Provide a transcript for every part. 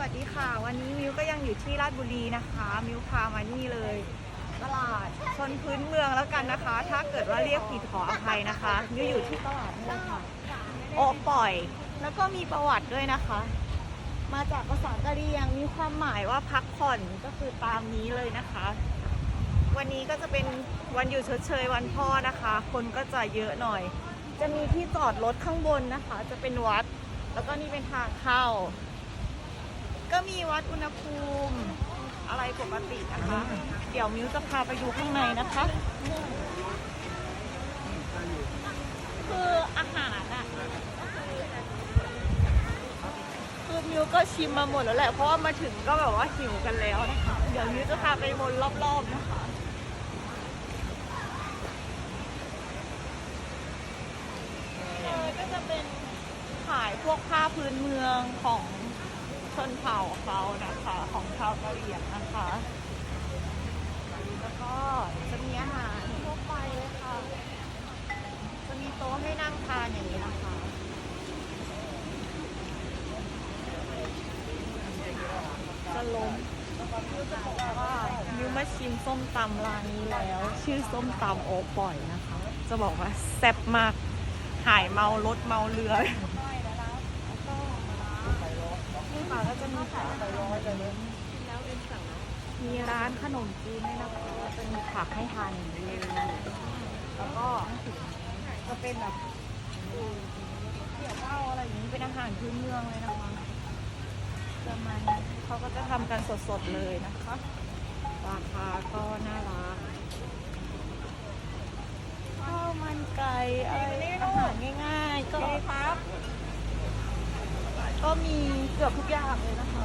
วัสดีค่ะ วันนี้มิวก็ยังอยู่ที่ราชบุรีนะคะ มิวพามานี่เลยตลาดชนพื้นเมืองแล้วกันนะคะ ถ้าเกิดว่าเรียกผิดขออภัยนะคะมิวอยู่ที่ตลาดนี่แหละค่ะโอปล่อย แล้วก็มีประวัติด้วยนะคะ มาจากภาษากะเหรี่ยงมีความหมายว่าพักผ่อนก็คือตามนี้เลยนะคะ วันนี้ก็จะเป็นวันหยุดชดเชยวันพ่อนะคะ คนก็จะเยอะหน่อย จะมีที่จอดรถข้างบนนะคะ จะเป็นวัด แล้วก็นี่เป็นทางเข้า ก็มีวัดอุณหภูมิอะไรปกตินะคะ เดี๋ยวมิวจะพาไปดูข้างในนะคะ คืออาหารอะคือมิวก็ชิมมาหมดแล้วแหละ เพราะว่ามาถึงก็แบบว่าหิวกันแล้วนะคะ เดี๋ยวมิวจะพาไปวนรอบๆนะคะก็จะเป็นขายพวกผ้าพื้นเมืองของ นเผ่าเขานะคะ ของชาวกะเหรี่ยงนะคะแล้วก็จะมีอาหารทั่วไปเลยค่ะ จะมีโต๊ะให้นั่งทานอย่างนี้นะคะจะล้มว่ามิวมาชิมส้มตำร้านนี้แล้ว ชื่อส้มตำโอปล่อยนะคะ จะบอกว่าแซ่บมาก หายเมารถเมาเรือนี่ค่ะก็จะมีผักมีร้านขนมจีนด้วยนะคะจะมีผักให้ทานอย่างนี้เลยแล้วก็จะเป็นแบบเกี่ยวเต้าอะไรอย่างนี้เป็นอาหารพื้นเมืองเลยนะคะประมาณนี้เขาก็จะทำกันสดๆเลยนะคะราคาก็น่ารักข้าวมันไก่อะไรอาหารง่ายๆ ก็ครับ ก็มีเกือบทุกอย่างเลยนะคะ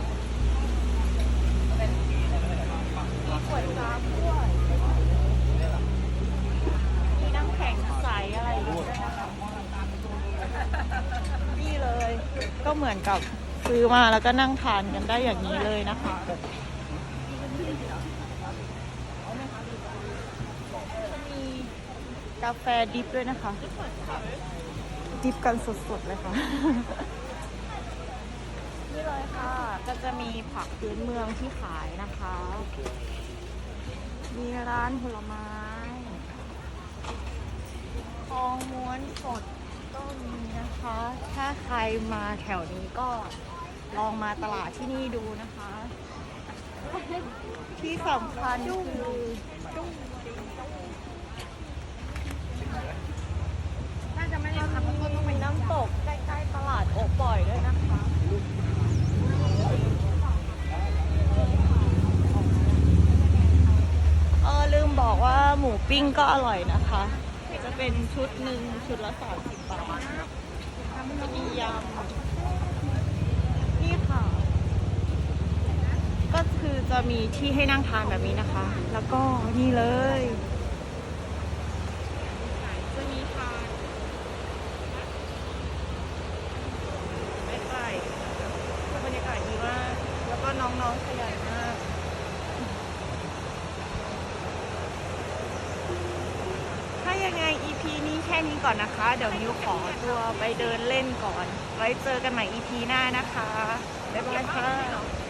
ขวดน้ำด้วยมีน้ำแข็งใสอะไรอย่างเงี้ยด้วยนะคะนี่เลย ก็เหมือนกับซื้อมาแล้วก็นั่งทานกันได้อย่างนี้เลยนะคะมีกาแฟดิฟด้วยนะคะ ดิฟกันสดๆเลยค่ะ นี่เลยค่ะ ก็จะมีผักพื้นเมืองที่ขายนะคะ มีร้านผลไม้ทองม้วนสดก็มีนะคะ ถ้าใครมาแถวนี้ก็ลองมาตลาดที่นี่ดูนะคะ ที่สำคัญคือ น่าจะไม่ได้ มัน ทำแล้วก็ต้องไป มีน้ำตกใกล้ๆตลาดโอปล่อยด้วยนะคะ เออลืมบอกว่า หมูปิ้งก็อร่อยนะคะ จะเป็นชุดหนึ่งชุดละสามสิบบาทจะมียำนี่ค่ะ ก็คือจะมีที่ให้นั่งทานแบบนี้นะคะ แล้วก็นี่เลย จะมีทาน ใกล้ๆบรรยากาศดีมาก แล้วก็น้องๆขยันมาก ถ้ายังไง EP นี้ แค่นี้ก่อนนะคะ เดี๋ยวมิวขอตัวไปเดินเล่นก่อน ไว้เจอกันใหม่ EP หน้านะคะ บ๊ายบายค่ะ